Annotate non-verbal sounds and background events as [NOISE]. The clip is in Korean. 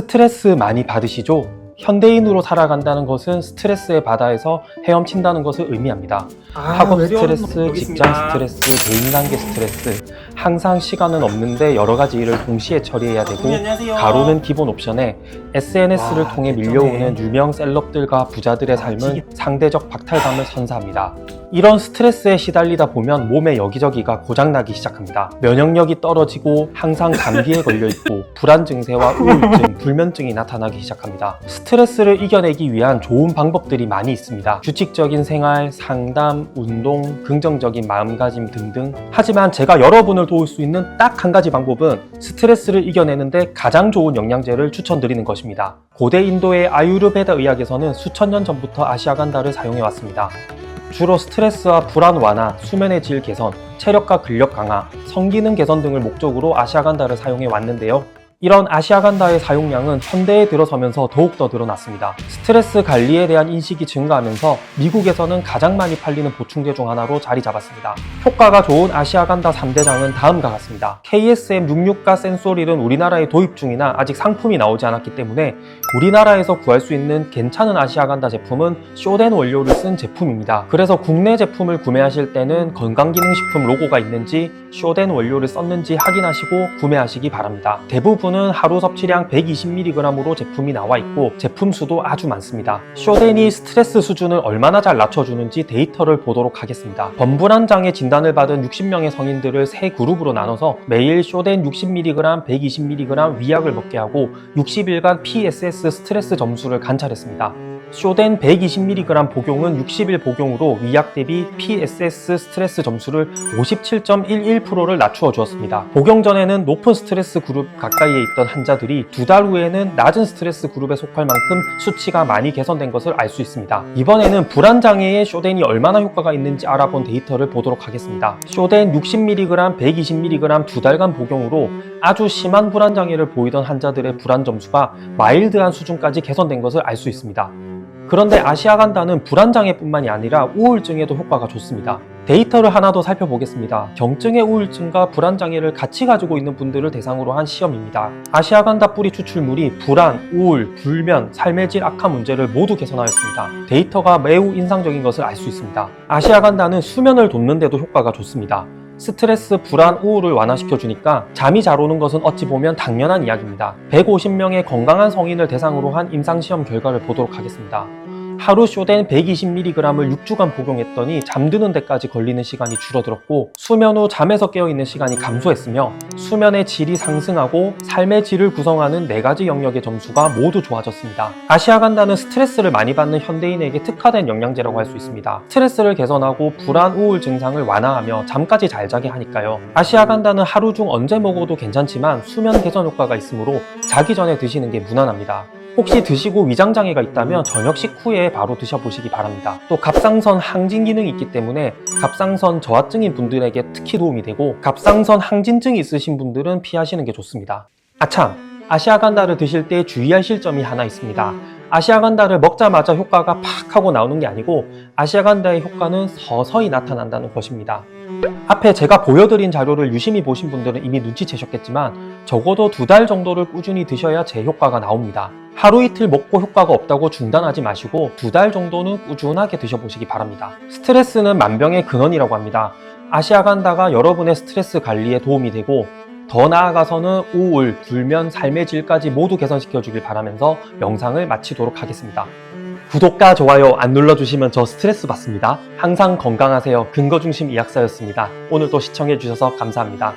스트레스 많이 받으시죠? 현대인으로 살아간다는 것은 스트레스의 바다에서 헤엄친다는 것을 의미합니다. 아, 학업 스트레스, 직장. 스트레스, 대인관계 스트레스, 항상 시간은 없는데 여러 가지 일을 동시에 처리해야 되고. 가로는 기본 옵션에 SNS를 와, 통해. 밀려오는 유명 셀럽들과 부자들의 아, 삶은 지겹- 상대적 박탈감을 선사합니다. 이런 스트레스에 시달리다 보면 몸의 여기저기가 고장나기 시작합니다. 면역력이 떨어지고 항상 감기에 걸려 있고 [LAUGHS] 불안 증세와 우울증, 불면증이 나타나기 시작합니다. 스트레스를 이겨내기 위한 좋은 방법들이 많이 있습니다. 규칙적인 생활, 상담, 운동, 긍정적인 마음가짐 등등. 하지만 제가 여러분을 도울 수 있는 딱 한 가지 방법은 스트레스를 이겨내는데 가장 좋은 영양제를 추천드리는 것입니다. 고대 인도의 아유르베다 의학에서는 수천 년 전부터 아시아간다를 사용해 왔습니다. 주로 스트레스와 불안 완화, 수면의 질 개선, 체력과 근력 강화, 성기능 개선 등을 목적으로 아시아간다를 사용해 왔는데요. 이런 아시아 간다의 사용량은 현대에 들어서면서 더욱더 늘어났습니다. 스트레스 관리에 대한 인식이 증가하면서 미국에서는 가장 많이 팔리는 보충제 중 하나로 자리 잡았습니다. 효과가 좋은 아시아 간다 3대장은 다음과 같습니다. KSM 66가 센소릴은 우리나라에 도입 중이나 아직 상품이 나오지 않았기 때문에 우리나라에서 구할 수 있는 괜찮은 아시아 간다 제품은 쇼덴 원료를 쓴 제품입니다. 그래서 국내 제품을 구매하실 때는 건강기능식품 로고가 있는지 쇼덴 원료를 썼는지 확인하시고 구매하시기 바랍니다. 대부분 은 하루 섭취량 120mg으로 제품이 나와 있고 제품 수도 아주 많습니다. 쇼덴이 스트레스 수준을 얼마나 잘 낮춰주는지 데이터를 보도록 하겠습니다. 범불안 장애 진단을 받은 60명의 성인들을 세 그룹으로 나눠서 매일 쇼덴 60mg, 120mg 위약을 먹게 하고 60일간 PSS 스트레스 점수를 관찰했습니다. 쇼덴 120mg 복용은 60일 복용으로 위약 대비 PSS 스트레스 점수를 57.11%를 낮추어 주었습니다. 복용 전에는 높은 스트레스 그룹 가까이에 있던 환자들이 두 달 후에는 낮은 스트레스 그룹에 속할 만큼 수치가 많이 개선된 것을 알 수 있습니다. 이번에는 불안 장애에 쇼덴이 얼마나 효과가 있는지 알아본 데이터를 보도록 하겠습니다. 쇼덴 60mg, 120mg 두 달간 복용으로 아주 심한 불안 장애를 보이던 환자들의 불안 점수가 마일드한 수준까지 개선된 것을 알 수 있습니다. 그런데 아시아간다는 불안장애뿐만이 아니라 우울증에도 효과가 좋습니다. 데이터를 하나 더 살펴보겠습니다. 경증의 우울증과 불안장애를 같이 가지고 있는 분들을 대상으로 한 시험입니다. 아시아간다 뿌리 추출물이 불안, 우울, 불면, 삶의 질 악화 문제를 모두 개선하였습니다. 데이터가 매우 인상적인 것을 알 수 있습니다. 아시아간다는 수면을 돋는데도 효과가 좋습니다. 스트레스, 불안, 우울을 완화시켜 주니까 잠이 잘 오는 것은 어찌 보면 당연한 이야기입니다. 150명의 건강한 성인을 대상으로 한 임상시험 결과를 보도록 하겠습니다. 하루 쇼덴 120mg을 6주간 복용했더니 잠드는 데까지 걸리는 시간이 줄어들었고 수면 후 잠에서 깨어있는 시간이 감소했으며 수면의 질이 상승하고 삶의 질을 구성하는 네 가지 영역의 점수가 모두 좋아졌습니다. 아시아간다는 스트레스를 많이 받는 현대인에게 특화된 영양제라고 할 수 있습니다. 스트레스를 개선하고 불안, 우울 증상을 완화하며 잠까지 잘 자게 하니까요. 아시아간다는 하루 중 언제 먹어도 괜찮지만 수면 개선 효과가 있으므로 자기 전에 드시는 게 무난합니다. 혹시 드시고 위장장애가 있다면 저녁 식후에 바로 드셔보시기 바랍니다. 또 갑상선 항진 기능이 있기 때문에 갑상선 저하증인 분들에게 특히 도움이 되고 갑상선 항진증이 있으신 분들은 피하시는 게 좋습니다. 아참! 아시아간다를 드실 때 주의하실 점이 하나 있습니다. 아시아간다를 먹자마자 효과가 팍 하고 나오는 게 아니고 아시아간다의 효과는 서서히 나타난다는 것입니다. 앞에 제가 보여드린 자료를 유심히 보신 분들은 이미 눈치채셨겠지만 적어도 두 달 정도를 꾸준히 드셔야 제 효과가 나옵니다. 하루 이틀 먹고 효과가 없다고 중단하지 마시고 두 달 정도는 꾸준하게 드셔보시기 바랍니다. 스트레스는 만병의 근원이라고 합니다. 아시아간다가 여러분의 스트레스 관리에 도움이 되고 더 나아가서는 우울, 불면, 삶의 질까지 모두 개선시켜 주길 바라면서 영상을 마치도록 하겠습니다. 구독과 좋아요 안 눌러주시면 저 스트레스 받습니다. 항상 건강하세요. 근거 중심 이약사였습니다. 오늘도 시청해 주셔서 감사합니다.